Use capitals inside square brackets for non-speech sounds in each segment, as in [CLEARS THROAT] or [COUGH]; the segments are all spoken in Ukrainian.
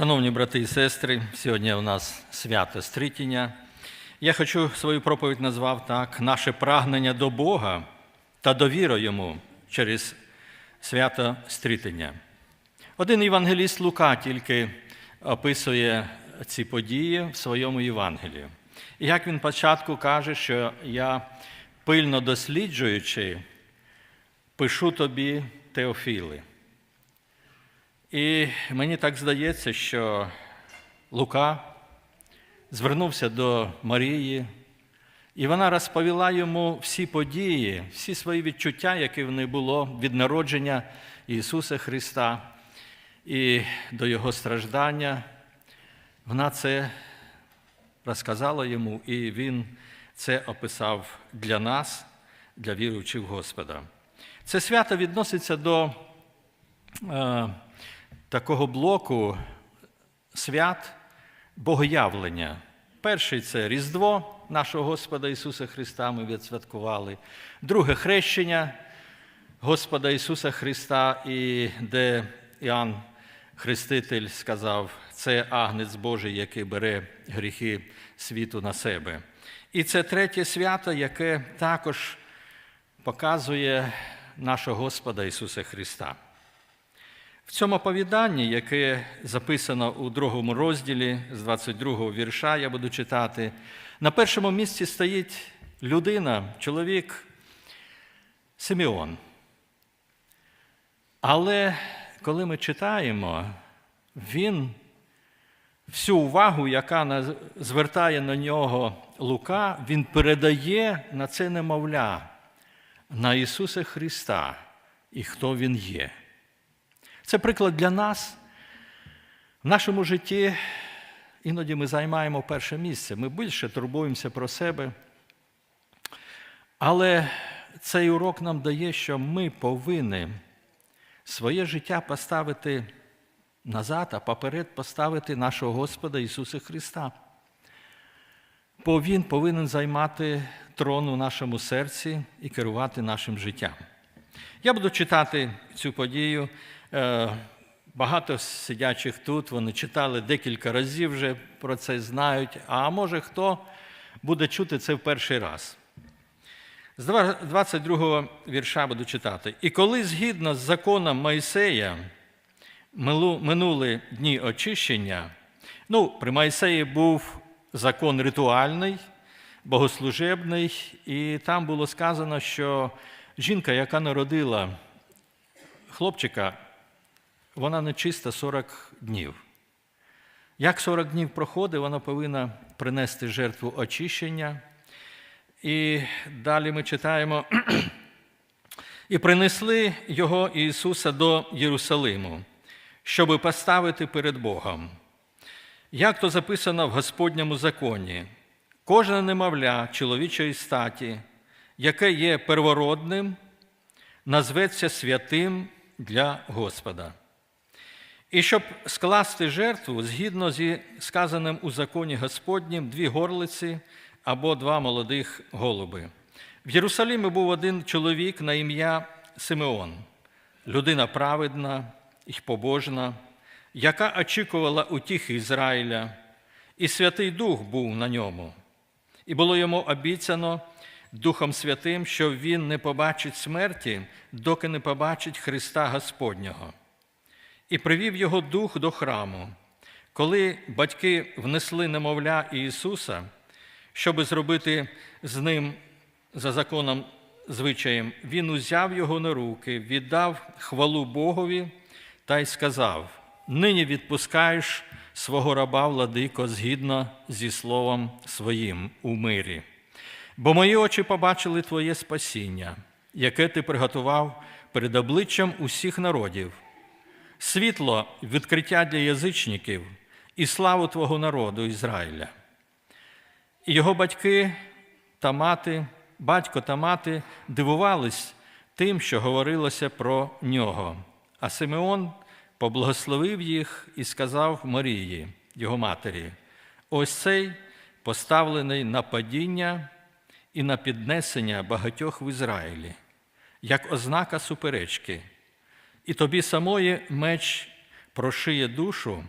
Шановні брати і сестри, сьогодні у нас свято Стрітіння. Я хочу свою проповідь назвав так: наше прагнення до Бога та довіра Йому через свято Стрітення. Один євангеліст Лука тільки описує ці події в своєму Євангелії. І як він спочатку каже, що я пильно досліджуючи, пишу тобі Теофіли. І мені так здається, що Лука звернувся до Марії, і вона розповіла йому всі події, всі свої відчуття, які в неї було від народження Ісуса Христа і до Його страждання. Вона це розказала йому, і він це описав для нас, для віруючих Господа. Це свято відноситься до е, такого блоку свят Богоявлення. Перший це Різдво нашого Господа Ісуса Христа, ми відсвяткували. Друге хрещення Господа Ісуса Христа, і де Іоанн Хреститель сказав, це агнець Божий, який бере гріхи світу на себе. І це третє свято, яке також показує нашого Господа Ісуса Христа. В цьому оповіданні, яке записано у другому розділі з 22 го вірша, я буду читати, на першому місці стоїть людина, чоловік Симеон. Але коли ми читаємо, він всю увагу, яка звертає на нього Лука, він передає на це немовля, на Ісуса Христа і хто Він є. Це приклад для нас. В нашому житті іноді ми займаємо перше місце, ми більше турбуємося про себе. Але цей урок нам дає, що ми повинні своє життя поставити назад, а поперед поставити нашого Господа Ісуса Христа. Бо Він повинен займати трон у нашому серці і керувати нашим життям. Я буду читати цю подію. Багато сидячих тут, вони читали декілька разів вже про це знають, а може хто буде чути це в перший раз. З 22 го вірша буду читати. І коли згідно з законом Моїсея минули дні очищення, ну, при Моїсеї був закон ритуальний, богослужебний, і там було сказано, що жінка, яка народила хлопчика, вона нечиста 40 днів. Як 40 днів проходить, вона повинна принести жертву очищення. І далі ми читаємо: і принесли його Ісуса до Єрусалиму, щоби поставити перед Богом. Як то записано в Господньому законі, кожне немовля чоловічої статі, яке є первородним, назветься святим для Господа. І щоб скласти жертву, згідно зі сказаним у законі Господнім, дві горлиці або два молодих голуби. В Єрусалимі був один чоловік на ім'я Симеон, людина праведна і побожна, яка очікувала утіхи Ізраїля, і Святий Дух був на ньому. І було йому обіцяно Духом Святим, що він не побачить смерті, доки не побачить Христа Господнього. І привів його дух до храму. Коли батьки внесли немовля Ісуса, щоб зробити з ним за законом звичаєм, він узяв його на руки, віддав хвалу Богові та й сказав: Нині відпускаєш свого раба владико згідно зі словом своїм у мирі. Бо мої очі побачили Твоє спасіння, яке ти приготував перед обличчям усіх народів, світло відкриття для язичників і славу Твого народу Ізраїля. І його батьки та мати, батько та мати дивувались тим, що говорилося про нього. А Симеон поблагословив їх і сказав Марії, його матері: ось цей поставлений на падіння і на піднесення багатьох в Ізраїлі, як ознака суперечки, і тобі самої меч прошиє душу,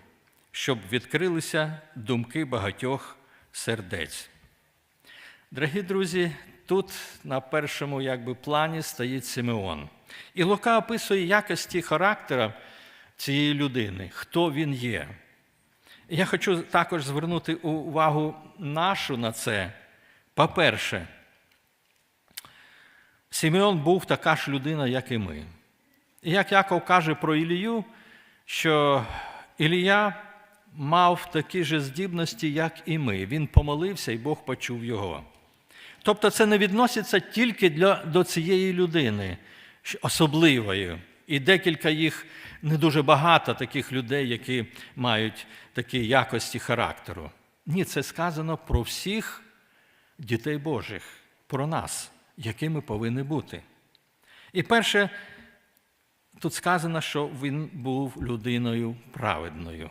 щоб відкрилися думки багатьох сердець. Дорогі друзі, тут на першому якби, плані стоїть Симеон. І Лука описує якості характера цієї людини, хто він є. Я хочу також звернути увагу нашу на це. По-перше, Симеон був така ж людина, як і ми. Як Яков каже про Ілію, що Ілія мав такі ж здібності, як і ми. Він помолився, і Бог почув його. Тобто це не відноситься тільки для, до цієї людини, особливої. І декілька їх не дуже багато таких людей, які мають такі якості характеру. Ні, це сказано про всіх дітей Божих, про нас, якими повинні бути. І перше, тут сказано, що він був людиною праведною.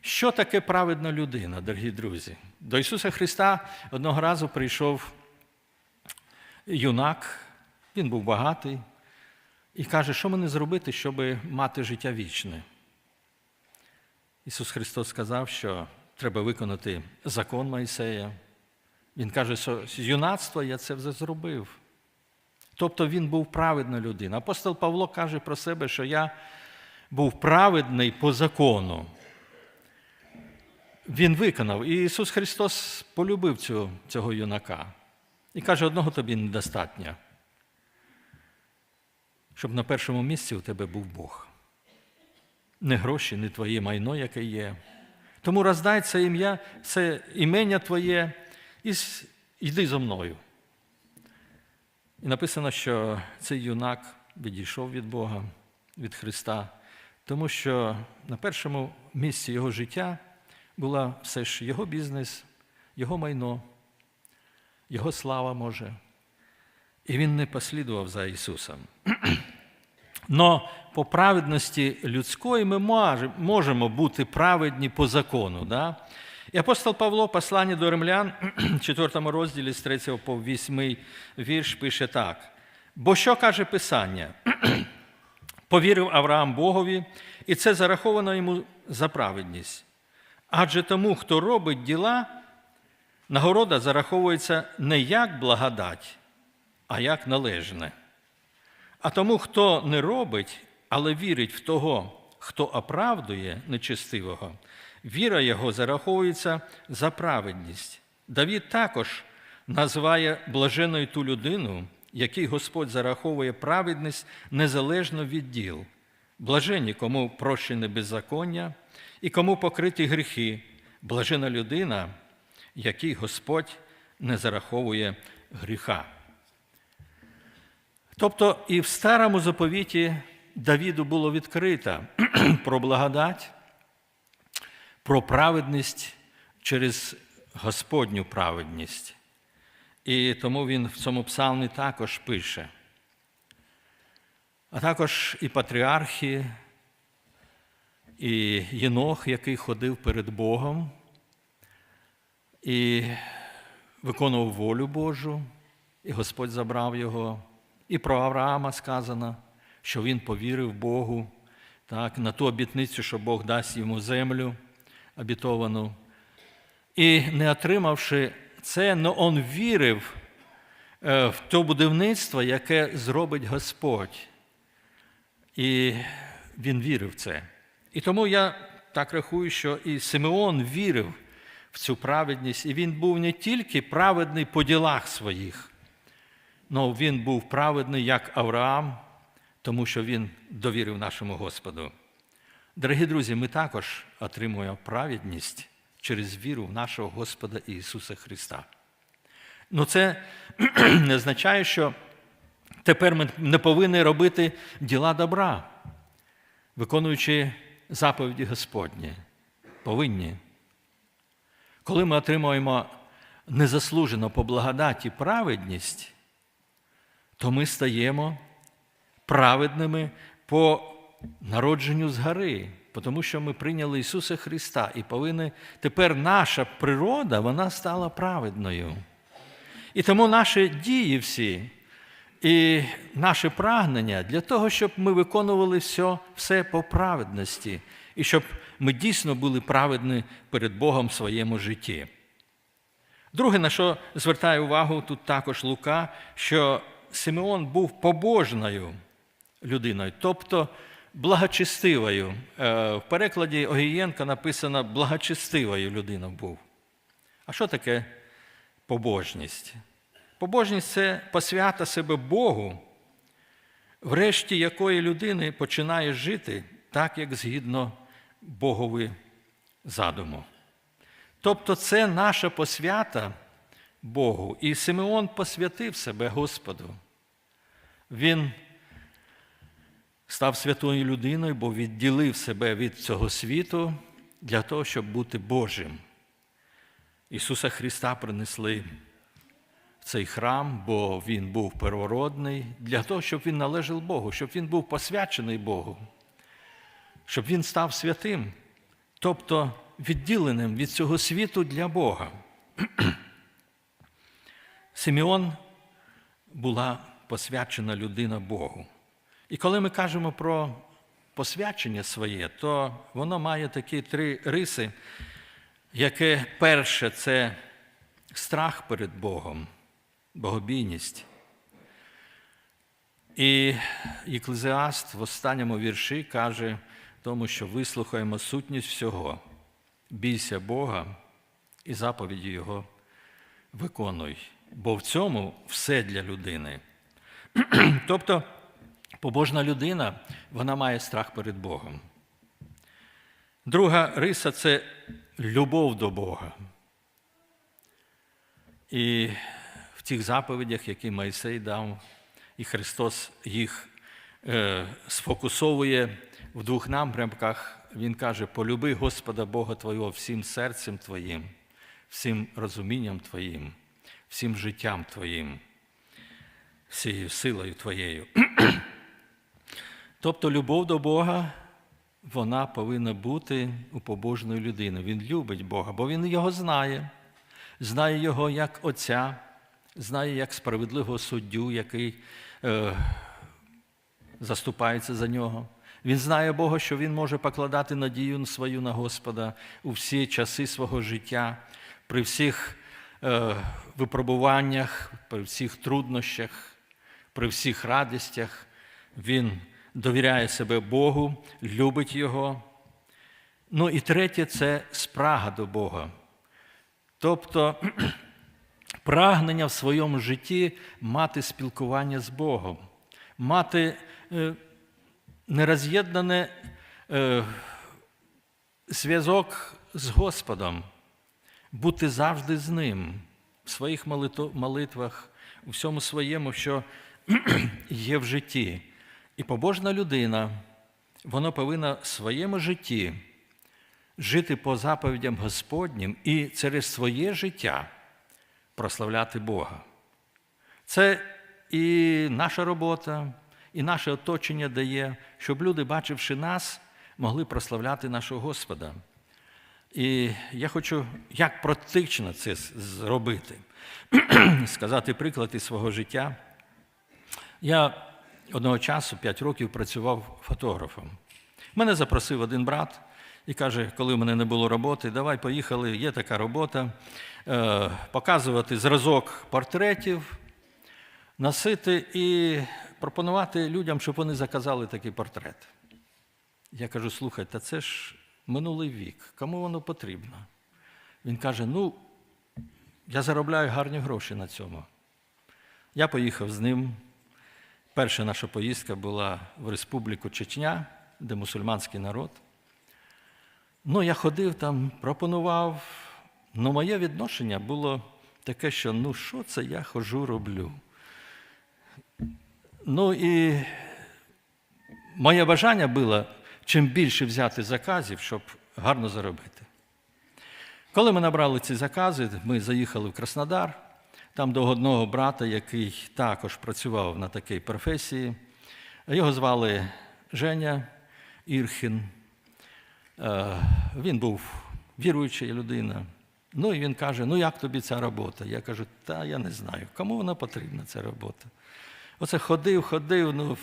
Що таке праведна людина, дорогі друзі? До Ісуса Христа одного разу прийшов юнак, він був багатий, і каже, що мені зробити, щоб мати життя вічне. Ісус Христос сказав, що треба виконати закон Майсея. Він каже, що з юнацтва я це вже зробив. Тобто він був праведна людина. Апостол Павло каже про себе, що я був праведний по закону. Він виконав. І Ісус Христос полюбив цього, цього юнака. І каже, одного тобі недостатньо. Щоб на першому місці у тебе був Бог. Не гроші, не твоє майно, яке є. Тому роздай це ім'я, це імення твоє і йди зо мною. І написано, що цей юнак відійшов від Бога, від Христа, тому що на першому місці його життя була все ж його бізнес, його майно, його слава може. І він не послідував за Ісусом. [CLEARS THROAT] Но по праведності людської ми можемо бути праведні по закону. Да? І апостол Павло, послання до римлян, 4 розділі з 3 по 8 вірш, пише так. Бо що каже Писання? [CLEARS THROAT] Повірив Авраам Богові, і це зараховано йому за праведність. Адже тому, хто робить діла, нагорода зараховується не як благодать, а як належне. А тому, хто не робить, але вірить в того, хто оправдує нечестивого, віра його зараховується за праведність. Давід також називає блаженою ту людину, який Господь зараховує праведність незалежно від діл. Блаженні, кому прощене беззаконня і кому покриті гріхи, блажена людина, який Господь не зараховує гріха. Тобто і в старому заповіті Давіду було відкрито [CLEARS THROAT] про благодать, про праведність через Господню праведність. І тому він в цьому псалмі також пише. А також і патріархи, і Єнох, який ходив перед Богом і виконував волю Божу, і Господь забрав його. І про Авраама сказано, що він повірив Богу так, на ту обітницю, що Бог дасть йому землю обітовану. І не отримавши це, но он вірив е, в то будівництво, яке зробить Господь. І він вірив в це. І тому я так рахую, що і Симеон вірив в цю праведність, і він був не тільки праведний по ділах своїх, але він був праведний як Авраам, тому що він довірив нашому Господу. Дорогі друзі, ми також отримуємо праведність через віру в нашого Господа Ісуса Христа. Ну це [CLEARS THROAT] не означає, що тепер ми не повинні робити діла добра, виконуючи заповіді Господні. Повинні. Коли ми отримуємо незаслужено по благодаті праведність, то ми стаємо праведними по народженню згори, тому що ми прийняли Ісуса Христа і повинні тепер наша природа вона стала праведною. І тому наші дії всі і наше прагнення для того, щоб ми виконували все, все по праведності. і щоб ми дійсно були праведні перед Богом в своєму житті. Друге, на що звертає увагу тут також Лука, що Симеон був побожною людиною, тобто благочестивою. Е, В перекладі Огієнка написано благочестивою людиною був. А що таке побожність? Побожність це посвята себе Богу, врешті якої людини починає жити так, як згідно Богові задуму. Тобто це наша посвята Богу. І Симеон посвятив себе Господу. Він став святою людиною, бо відділив себе від цього світу для того, щоб бути Божим. Ісуса Христа принесли в цей храм, бо Він був первородний, для того, щоб Він належав Богу, щоб Він був посвячений Богу, щоб Він став святим, тобто відділеним від цього світу для Бога. Симеон була посвячена людина Богу. І коли ми кажемо про посвячення своє, то воно має такі три риси, яке перше це страх перед Богом, богобійність. І Єклезіаст в останньому вірші каже тому, що вислухаємо сутність всього. Бійся Бога і заповіді Його виконуй, бо в цьому все для людини. [CLEARS THROAT] тобто, побожна людина, вона має страх перед Богом. Друга риса це любов до Бога. І в тих заповідях, які Майсей дав, і Христос їх е, сфокусовує в двох напрямках. Він каже: полюби Господа Бога Твого всім серцем Твоїм, всім розумінням Твоїм, всім життям Твоїм, всією силою Твоєю. [CLEARS THROAT] тобто любов до Бога, вона повинна бути у побожної людини. Він любить Бога, бо він його знає, знає його як Отця, знає як справедливого суддю, який е, заступається за нього. Він знає Бога, що він може покладати надію свою на Господа у всі часи свого життя, при всіх е, випробуваннях, при всіх труднощах, при всіх радістях. Він довіряє себе Богу, любить Його. Ну і третє це спрага до Бога. Тобто [CLEARS THROAT] прагнення в своєму житті мати спілкування з Богом, мати е, нероз'єднаний е, зв'язок з Господом, бути завжди з Ним в своїх молитвах, у всьому своєму, що [CLEARS THROAT] є в житті. І побожна людина, вона повинна в своєму житті жити по заповідям Господнім і через своє життя прославляти Бога. Це і наша робота, і наше оточення дає, щоб люди, бачивши нас, могли прославляти нашого Господа. І я хочу як практично це зробити, [CLEARS THROAT] сказати приклад із свого життя. Я одного часу, 5 років, працював фотографом. Мене запросив один брат і каже, коли в мене не було роботи, давай поїхали, є така робота, е, показувати зразок портретів, носити і пропонувати людям, щоб вони заказали такий портрет. Я кажу, слухай, та це ж минулий вік, кому воно потрібно? Він каже: ну, я заробляю гарні гроші на цьому. Я поїхав з ним. Перша наша поїздка була в Республіку Чечня, де мусульманський народ. Ну, я ходив там, пропонував. Ну, моє відношення було таке, що ну, що це я хожу, роблю. Ну і моє бажання було чим більше взяти заказів, щоб гарно заробити. Коли ми набрали ці закази, ми заїхали в Краснодар, там до одного брата, який також працював на такій професії. Його звали Женя Ірхін. Е, він був віруюча людина. Ну і він каже: Ну як тобі ця робота? Я кажу, та я не знаю, кому вона потрібна, ця робота. Оце ходив, ходив, ну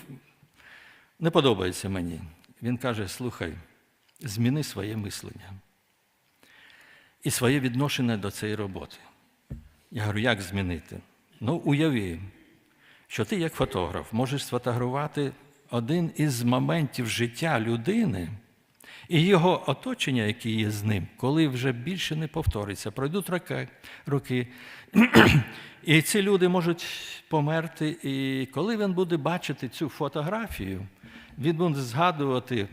не подобається мені. Він каже: слухай, Зміни своє мислення і своє відношення до цієї роботи. Я говорю, як змінити? Ну, уяви, що ти, як фотограф, можеш сфотографувати один із моментів життя людини і його оточення, яке є з ним, коли вже більше не повториться. Пройдуть роки, роки. [CLEARS THROAT] І ці люди можуть померти. І коли він буде бачити цю фотографію, він буде згадувати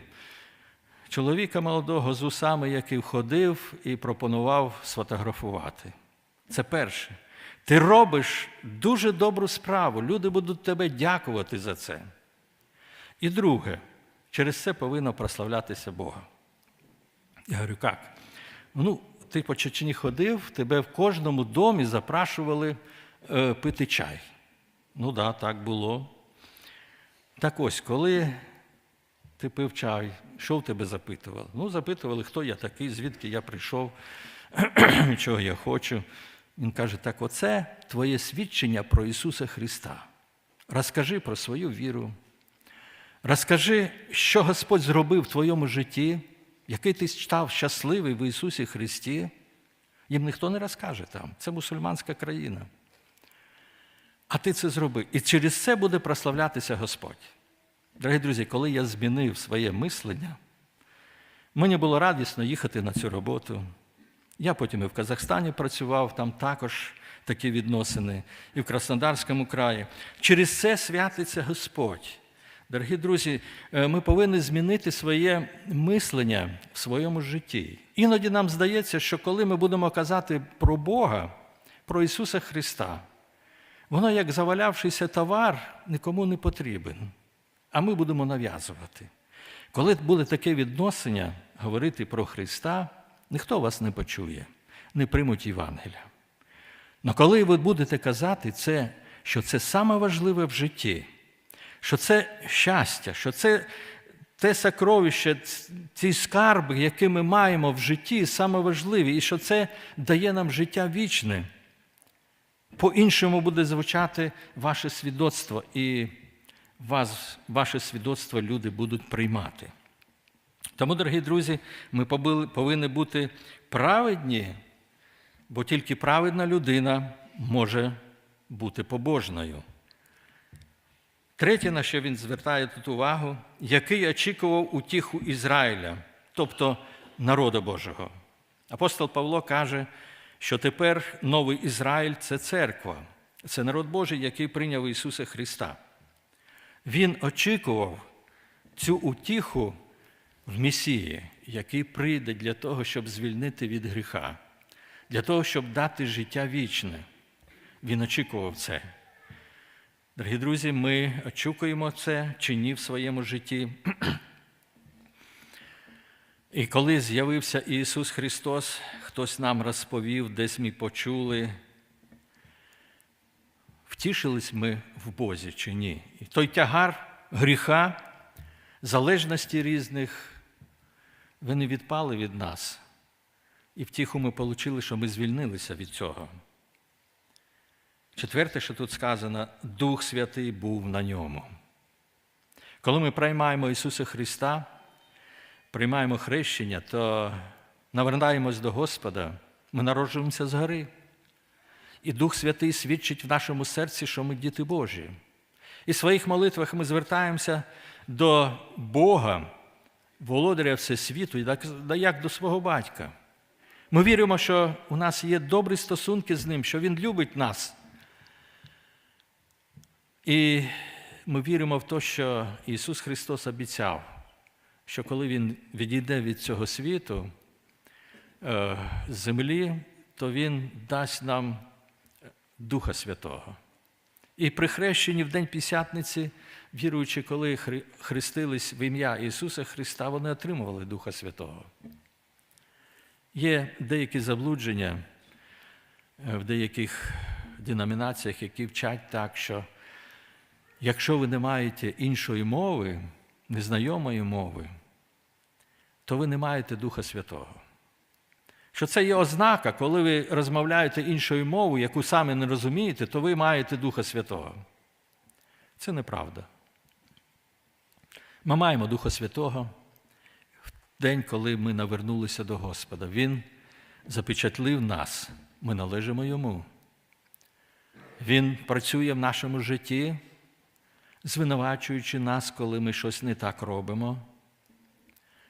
чоловіка молодого з усами, який ходив і пропонував сфотографувати. Це перше. Ти робиш дуже добру справу, люди будуть тебе дякувати за це. І друге, через це повинно прославлятися Бога. Я говорю, як? Ну, ти по Чечні ходив, тебе в кожному домі запрашували е, пити чай. Ну так, да, так було. Так ось, коли ти пив чай, що в тебе запитували? Ну, запитували, хто я такий, звідки я прийшов, [CLEARS THROAT] чого я хочу. Він каже: так, оце твоє свідчення про Ісуса Христа. Розкажи про свою віру. Розкажи, що Господь зробив в твоєму житті, який ти став щасливий в Ісусі Христі. Їм ніхто не розкаже там. Це мусульманська країна. А ти це зроби. І через це буде прославлятися Господь. Дорогі друзі, коли я змінив своє мислення, мені було радісно їхати на цю роботу. Я потім і в Казахстані працював, там також такі відносини, і в Краснодарському краї. Через це святиться Господь. Дорогі друзі, е, ми повинні змінити своє мислення в своєму житті. Іноді нам здається, що коли ми будемо казати про Бога, про Ісуса Христа, воно, як завалявшийся товар, нікому не потрібен, а ми будемо нав'язувати. Коли буде таке відношення говорити про Христа, ніхто вас не почує, не приймуть Євангелія. Але коли ви будете казати це, що це саме важливе в житті, що це щастя, що це те сокровище, ці скарби, які ми маємо в житті, саме важливі, і що це дає нам життя вічне. По-іншому буде звучати ваше свідоцтво, і вас, ваше свідоцтво люди будуть приймати. Тому, дорогі друзі, ми повинні бути праведні, бо тільки праведна людина може бути побожною. Третє, на що він звертає тут увагу, який очікував утіху Ізраїля, тобто народу Божого. Апостол Павло каже, що тепер новий Ізраїль це церква, це народ Божий, який прийняв Ісуса Христа. Він очікував цю утіху в Месії, який прийде для того, щоб звільнити від гріха, для того, щоб дати життя вічне. Він очікував це. Дорогі друзі, ми очікуємо це чи ні в своєму житті. І коли з'явився Ісус Христос, хтось нам розповів, десь ми почули, втішились ми в Бозі чи ні. І той тягар гріха, залежності різних, вони відпали від нас. І втіху ми отримали, що ми звільнилися від цього. Четверте, що тут сказано, Дух Святий був на ньому. Коли ми приймаємо Ісуса Христа, приймаємо хрещення, то навертаємось до Господа, ми народжуємося згори. І Дух Святий свідчить в нашому серці, що ми діти Божі. І в своїх молитвах ми звертаємося до Бога, володаря Всесвіту, як до свого батька. Ми віримо, що у нас є добрі стосунки з Ним, що Він любить нас. І ми віримо в те, що Ісус Христос обіцяв, що коли Він відійде від цього світу е, землі, то Він дасть нам Духа Святого. І при хрещенні в День Пісятниці, віруючи, коли хрестились в ім'я Ісуса Христа, вони отримували Духа Святого. Є деякі заблудження е, в деяких деномінаціях, які вчать так, що якщо ви не маєте іншої мови, незнайомої мови, то ви не маєте Духа Святого. Що це є ознака, коли ви розмовляєте іншою мовою, яку самі не розумієте, то ви маєте Духа Святого. Це неправда. Ми маємо Духа Святого. в день, коли ми навернулися до Господа. Він запечатлив нас, ми належимо Йому. Він працює в нашому житті, звинувачуючи нас, коли ми щось не так робимо.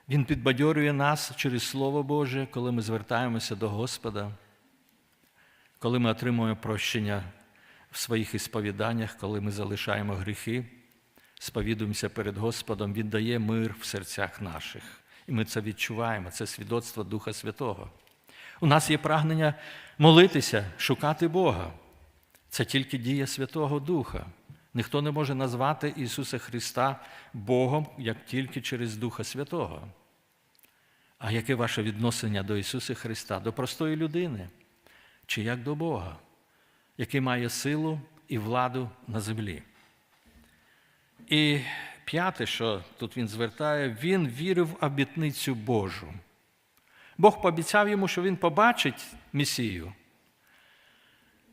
Він підбадьорює нас через Слово Боже, коли ми звертаємося до Господа, коли ми отримуємо прощення в своїх ісповіданнях, коли ми залишаємо гріхи, сповідуємося перед Господом, Він дає мир в серцях наших. І ми це відчуваємо, це свідоцтво Духа Святого. У нас є прагнення молитися, шукати Бога. Це тільки дія Святого Духа. Ніхто не може назвати Ісуса Христа Богом, як тільки через Духа Святого. А яке ваше відношення до Ісуса Христа, до простої людини, чи як до Бога, який має силу і владу на землі? І п'яте, що тут він звертає, він вірив в обітницю Божу. Бог пообіцяв йому, що він побачить Месію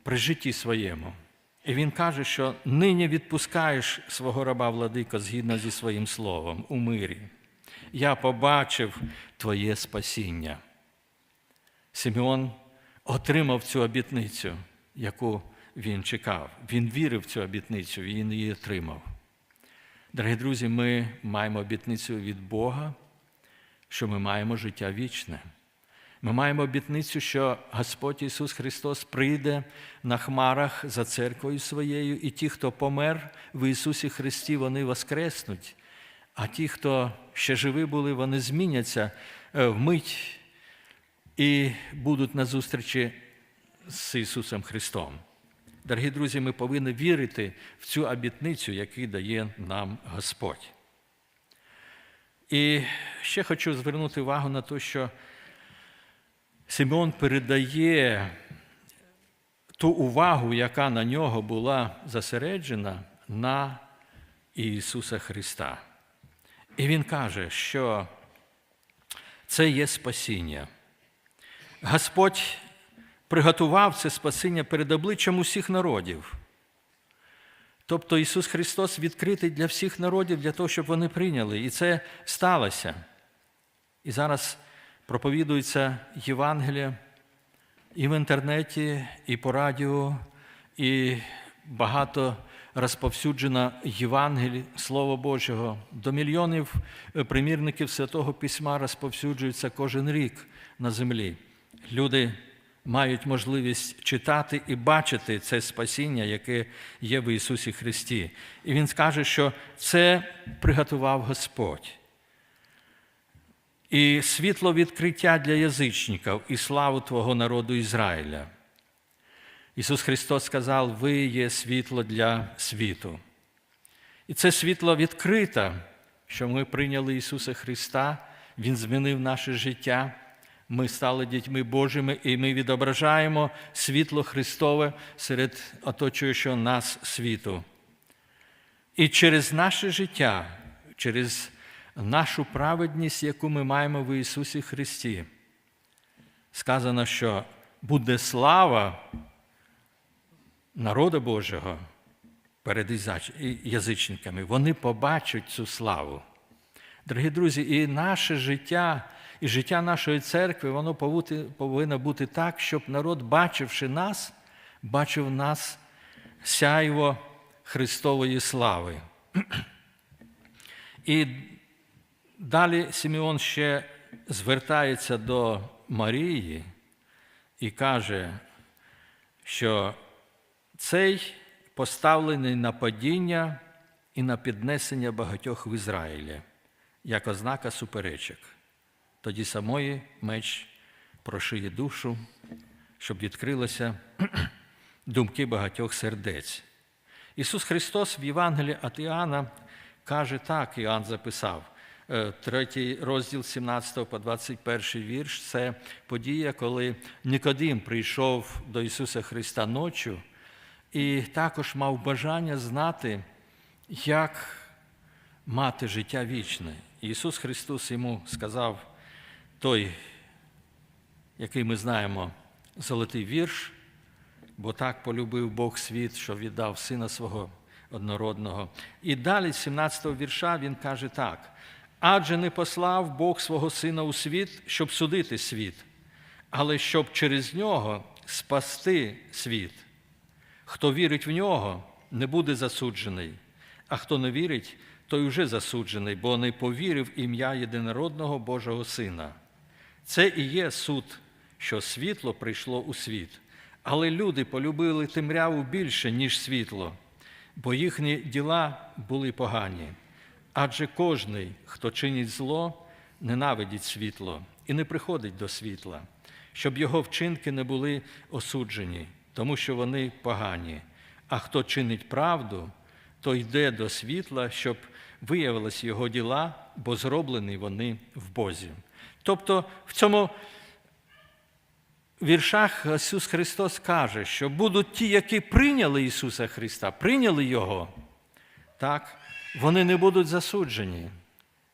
при житті своєму. І він каже, що нині відпускаєш свого раба владико згідно зі своїм словом у мирі. Я побачив Твоє спасіння. Симеон отримав цю обітницю, яку він чекав. Він вірив в цю обітницю, він її отримав. Дорогі друзі, ми маємо обітницю від Бога, що ми маємо життя вічне. Ми маємо обітницю, що Господь Ісус Христос прийде на хмарах за церквою своєю, і ті, хто помер в Ісусі Христі, вони воскреснуть, а ті, хто ще живі були, вони зміняться вмить і будуть на зустрічі з Ісусом Христом. Дорогі друзі, ми повинні вірити в цю обітницю, яку дає нам Господь. І ще хочу звернути увагу на те, що Симеон передає ту увагу, яка на нього була зосереджена на Ісуса Христа. І Він каже, що це є спасіння. Господь приготував це спасіння перед обличчям усіх народів. Тобто Ісус Христос відкритий для всіх народів, для того, щоб вони прийняли. І це сталося. І зараз проповідується Євангелія і в інтернеті, і по радіо, і багато розповсюджено Євангелій, Слово Божого. До мільйонів примірників Святого Письма розповсюджується кожен рік на землі. Люди мають можливість читати і бачити це спасіння, яке є в Ісусі Христі. І Він скаже, що це приготував Господь. І світло відкриття для язичників і славу Твого народу Ізраїля. Ісус Христос сказав, ви є світло для світу. І це світло відкрите, що ми прийняли Ісуса Христа, Він змінив наше життя. Ми стали дітьми Божими, і ми відображаємо світло Христове серед оточуючого нас світу. І через наше життя, через нашу праведність, яку ми маємо в Ісусі Христі, сказано, що буде слава народу Божого перед язичниками. Вони побачать цю славу. Дорогі друзі, і наше життя. І життя нашої церкви, воно повинно бути так, щоб народ, бачивши нас, бачив нас сяйво Христової слави. І далі Симеон ще звертається до Марії і каже, що цей поставлений на падіння і на піднесення багатьох в Ізраїлі, як ознака суперечок. Тоді самої меч прошиє душу, щоб відкрилися [CLEARS THROAT] думки багатьох сердець. Ісус Христос в Євангелії від Іоанна каже так, Іоанн записав, третій розділ 17 по 21 вірш це подія, коли Нікодим прийшов до Ісуса Христа ночі і також мав бажання знати, як мати життя вічне. Ісус Христос йому сказав, той, який ми знаємо, золотий вірш, бо так полюбив Бог світ, що віддав сина свого однородного. І далі, з 17 го вірша, він каже так: Адже не послав Бог свого Сина у світ, щоб судити світ, але щоб через нього спасти світ. Хто вірить в нього, не буде засуджений, а хто не вірить, той уже засуджений, бо не повірив ім'я єдинородного Божого Сина. Це і є суд, що світло прийшло у світ, але люди полюбили темряву більше, ніж світло, бо їхні діла були погані. Адже кожний, хто чинить зло, ненавидить світло і не приходить до світла, щоб його вчинки не були осуджені, тому що вони погані. А хто чинить правду, то йде до світла, щоб виявились його діла, бо зроблені вони в Бозі. Тобто в цьому віршах Ісус Христос каже, що будуть ті, які прийняли Ісуса Христа, прийняли Його, так, вони не будуть засуджені.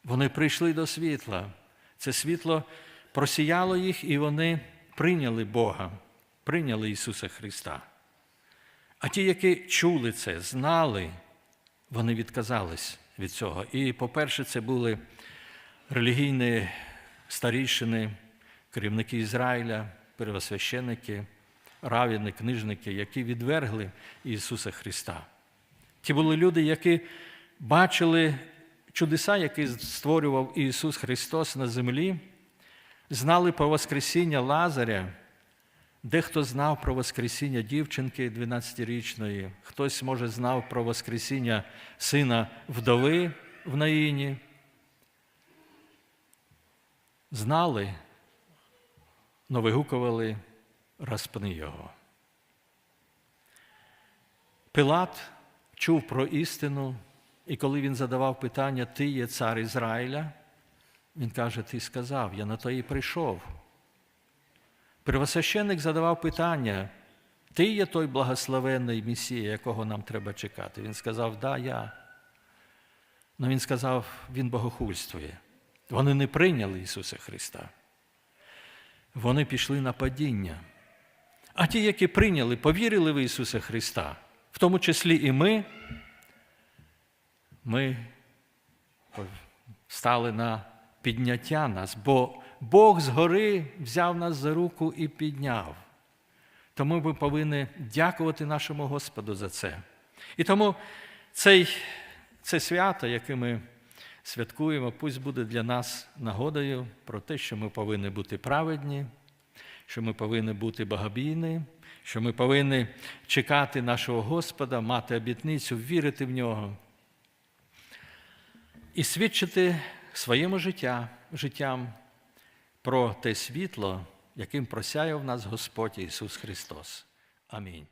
Вони прийшли до світла. Це світло просіяло їх, і вони прийняли Бога, прийняли Ісуса Христа. А ті, які чули це, знали, вони відказались від цього. І, по-перше, це були релігійні старішини, керівники Ізраїля, первосвященники, равіни, книжники, які відвергли Ісуса Христа. Ті були люди, які бачили чудеса, які створював Ісус Христос на землі, знали про Воскресіння Лазаря. Дехто знав про Воскресіння дівчинки 12-річної, хтось, може, знав про Воскресіння сина вдови в Наїні. Знали, но вигукували розпни його. Пилат чув про істину, і коли він задавав питання, ти є цар Ізраїля, він каже, ти сказав, я на то і прийшов. Первосвященник задавав питання, ти є той благословенний Месія, якого нам треба чекати. Він сказав, да, я. Но він сказав, він богохульствує. Вони не прийняли Ісуса Христа. Вони пішли на падіння. А ті, які прийняли, повірили в Ісуса Христа, в тому числі і ми, ми стали на підняття нас, бо Бог згори взяв нас за руку і підняв. Тому ми повинні дякувати нашому Господу за це. І тому цей, це свято, яке ми святкуємо, пусть буде для нас нагодою про те, що ми повинні бути праведні, що ми повинні бути богобійні, що ми повинні чекати нашого Господа, мати обітницю, вірити в нього і свідчити своєму життя, життям про те світло, яким просяяв нас Господь Ісус Христос. Амінь.